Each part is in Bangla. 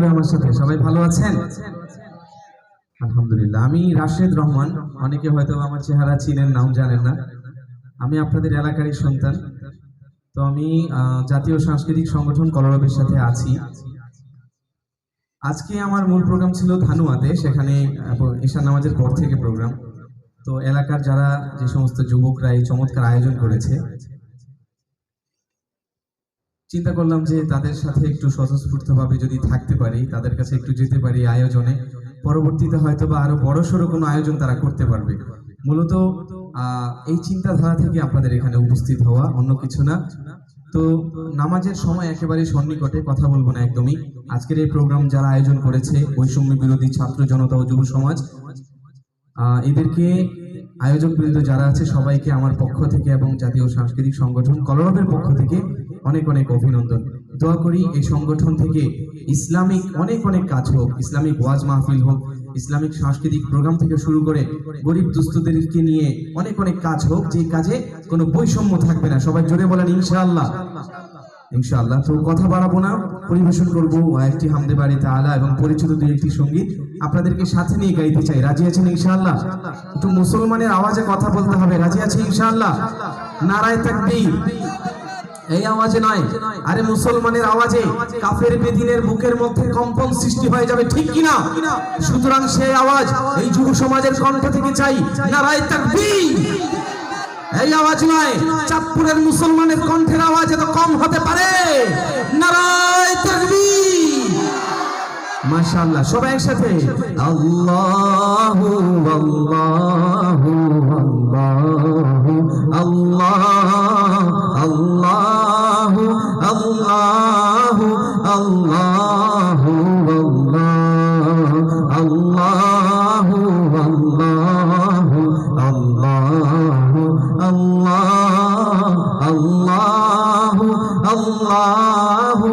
হবে আমার সাথে। সবাই ভালো আছেন? আলহামদুলিল্লাহ। আমি রাশেদ রহমান। অনেকে হয়তো আমার চেহারা চিনেন, নাম জানেন না। আমি আপনাদের এলাকারই সন্তান। তো আমি জাতীয় সাংস্কৃতিক সংগঠন কলরবের সাথে আছি। আজকে আমার মূল প্রোগ্রাম ছিল ধানুয়াতে। সেখানে ঈশান নামাজের পর থেকে প্রোগ্রাম। তো এলাকার যারা যে সমস্ত যুবকরা এই চমৎকার আয়োজন করেছে চিন্তা করলাম যে তাদের সাথে একটু স্বতঃস্ফূর্তভাবে যদি থাকতে পারি, তাদের কাছে একটু যেতে পারি আয়োজনে। পরবর্তীতে হয়তো বা আরও বড় সড়ো কোনো আয়োজন তারা করতে পারবে। মূলত এই চিন্তাধারা থেকে আপনাদের এখানে উপস্থিত হওয়া অন্য কিছু না। তো নামাজের সময় একেবারে সন্নিকটে কথা বলব না একদমই। আজকের এই প্রোগ্রাম যারা আয়োজন করেছে, বৈষম্য বিরোধী ছাত্র জনতা ও যুব সমাজ এদেরকে আয়োজক বৃন্দ যারা আছে সবাইকে আমার পক্ষ থেকে এবং জাতীয় সাংস্কৃতিক সংগঠন কলরবের পক্ষ থেকে অনেক অনেক অভিনন্দন। দোয়া করি এই সংগঠন থেকে ইসলামিক অনেক অনেক কাজ হোক, ইসলামিক ওয়াজ মাহফিল হোক, ইসলামিক সাংস্কৃতিক প্রোগ্রাম থেকে শুরু করে গরিব দুস্থদেরকে নিয়ে অনেক অনেক কাজ হোক, যে কাজে কোনো বৈষম্য থাকবে না। সবাই জোরে বলেন, ইনশাআল্লাহ। ইনশাআল্লাহ। তো কথা বাড়াবো না, পরিবেশন করব একটি হামদে বাড়িতে আলা এবং পরিচিত দুই একটি সংগীত। আপনাদেরকে সাথে নিয়ে গাইতে চাই। রাজি আছেন ইনশাআল্লাহ? একটু মুসলমানের আওয়াজে কথা বলতে হবে। রাজি আছে ইনশাআল্লাহ? নারায় তাকবীর। এই আওয়াজে নয়। আরে মুসলমানের আওয়াজে কাফের বেদিনের বুকের মধ্যে কম্পন সৃষ্টি হয়ে যাবে, ঠিক কিনা? সুতরাং সেই আওয়াজ এই যুব সমাজের কণ্ঠ থেকে চাই। নারায় তাকবীর। এই আওয়াজ নয়, চাঁদপুরের মুসলমানের কণ্ঠের আওয়াজ এত কম হতে পারে? নারায় তাকবীর। মাশাআল্লাহ, সবাই একসাথে? আল্লাহু আল্লাহু আল্লাহু আল্লাহু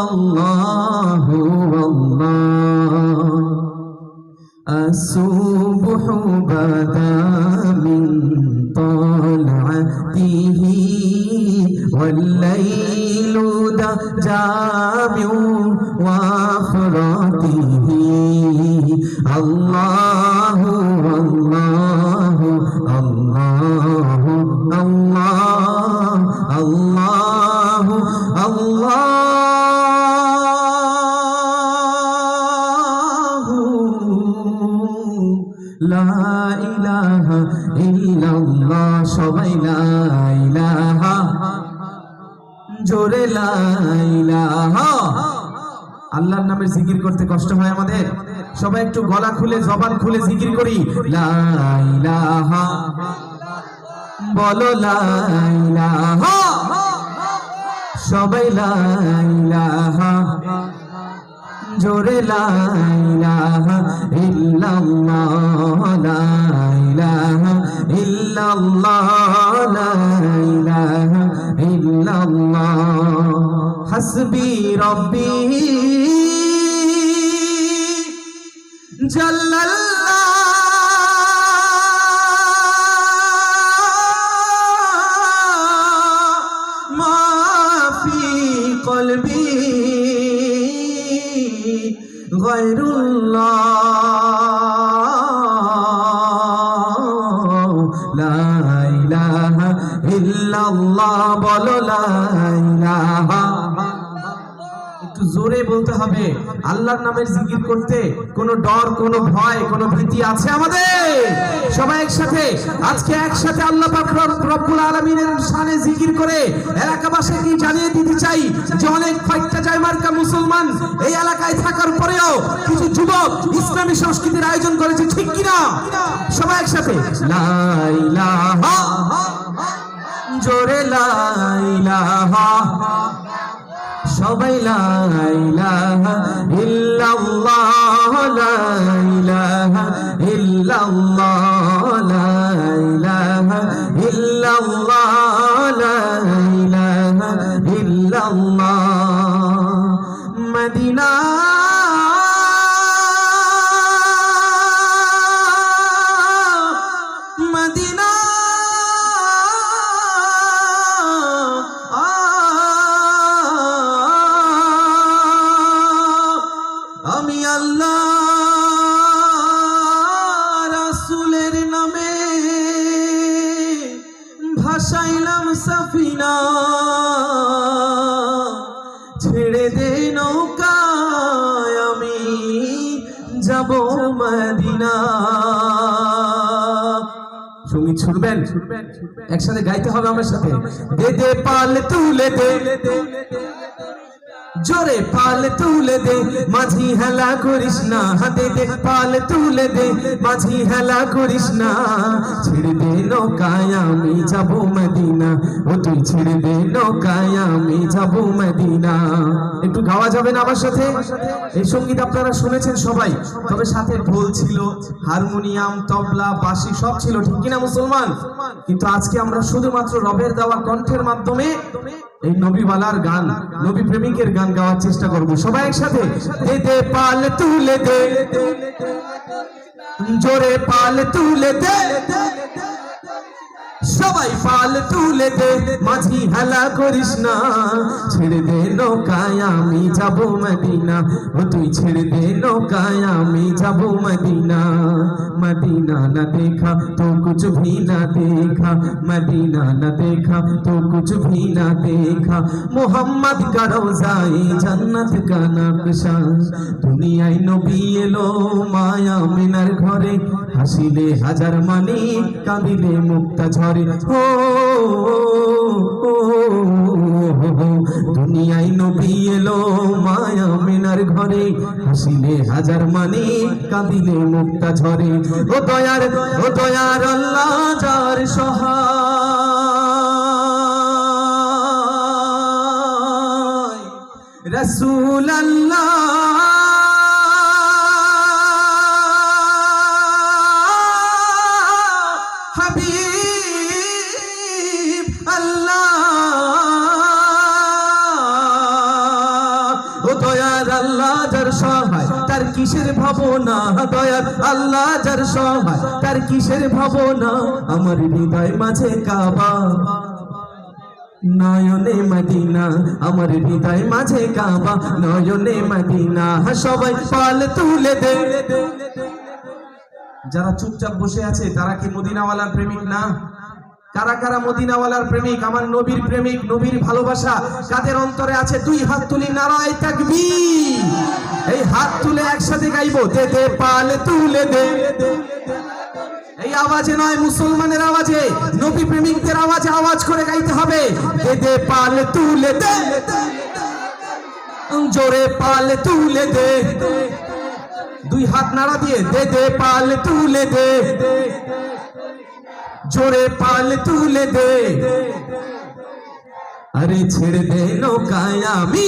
আল্লাহু আল্লাহু আল্লাহ الصبح بدا من طلعته والليل دجى من وفرته الله الله লা ইলাহা ইল্লাল্লাহ, সবাই লা ইলাহা। জোরে লা ইলাহা। আল্লাহর নামে জিকির করতে কষ্ট হয় আমাদের। সবাই একটু গলা খুলে, জবান খুলে জিকির করি। লা ইলাহা। বলো লা ইলাহা। সবাই লা ইলাহা। জোরে লা ইলাহা ইল্লাল্লাহ লা ইলাহা ইল্লাল্লাহ লা ইলাহা ইল্লাল্লাহ। হাসবি রব্বি জাল্লাল্লাহ ইল্লাল্লাহ বলো লা একটু জোরে বলতে হবে। আল্লাহর নামের জিকির করতে ডর ভয় ভীতি আছে আমাদের? সবাই একসাথে। আজকে একসাথে আল্লাহ রব্বুল জিকির করে এলাকাবাসীকে জানিয়ে দিতে চাই যে অনেক ফাইটটা যায় মার্কা মুসলমান এই এলাকায় থাকার পরেও কিছু যুবক ইসলামী সংস্কৃতির আয়োজন করেছে ঠিক কিনা? সবাই একসাথে। লা জোরে লা ইলাহা সবাই লা ইলাহা ইল্লাল্লাহ লা ইলাহা ইল্লাল্লাহ লা ইলাহা ইল্লাল্লাহ লা ইলাহা ইল্লাল্লাহ। শুনবেন? একসাথে গাইতে হবে আমার সাথে। দে দে পাল তুলে দে। জোরে পাল তুলে দে, মাঝি হেলা করিস না দে দে পাল তুলে দে, মাঝি হেলা করিস না। ছেড়ে দে নৌকায় আমি যাব মদিনা, ও তুই ছেড়ে দে নৌকায় আমি যাব মদিনা। একটু গাওয়া যাবে না আমার সাথে? এই সংগীত আপনারা শুনেছেন সবাই, তবে সাথে ঢোল ছিল, হারমোনিয়াম, তবলা, বাঁশি সব ছিল, ঠিক কিনা মুসলমান? কিন্তু আজকে আমরা শুধুমাত্র রবের দেওয়া কণ্ঠের মাধ্যমে এই নবীওয়ালার গান, নবী প্রেমিকের গান গাওয়ার চেষ্টা করব। সবাই একসাথে? দে, পাল তুলে দে। জোরে পাল তুলে দে। সবাই পাল তুলে দে, মাঝি হেলা করিস না। ছেড়ে দে নৌকায়, আমি যাব মদিনা। ও তুই ছেড়ে দে নৌকায়, আমি যাব মদিনা। মদিনা না দেখা, তো কুছ ভি না দেখা। মদিনা না দেখা, তো কুছ ভি না দেখা। মোহাম্মদ করো যাই জান্নাত কা নকশা দুনিয়ায় নবী এলো মায়া মিনার ঘরে। হাসিলে হাজার মানি কাঁদিলে মুক্তা ঝরে। ও দুনিয়ায় নবী এলো মায়া মিনার ঘরে। হাসিলে হাজার মানি কাঁদিলে মুক্তা ঝরে। ও দয়ার ও দয়ার আল্লাহ যার সহায়। রসুল আল্লাহ হাবিব, আল্লাহ। ও দয়ার আল্লাহ, যার সহায়, তার কিসের ভাবনা? দয়ার আল্লাহ, যার সহায়, তার কিসের ভাবনা? আমার হৃদয় মাঝে কাবা। নয়নে মদিনা, আমার হৃদয় মাঝে কাবা। নয়নে মদিনা, সবাই পাল তুলে দে। যারা চুপচাপ বসে আছে, তারা কি মদিনাওয়ালার প্রেমিক না? কারা কারা মদিনাওয়ালার প্রেমিক? আমার নবীর প্রেমিক, নবীর ভালোবাসা কাদের অন্তরে আছে? দুই হাত তুলি নারায় থাকবি এই হাত তুলে একসাথে গাইবো। দে দে, পাল তুলে দে। এই আওয়াজে নয়, মুসলমানের আওয়াজে, নবী প্রেমিকদের আওয়াজে আওয়াজ করে গাইতে হবে। দে দে, পাল তুলে দে। জোরে পাল তুলে দে। দুই হাত নাড়া দিয়ে, দে দে, পাল তুলে দে। জোরে পাল তুলে দে। আরে ছেড়ে দে নৌকায় আমি।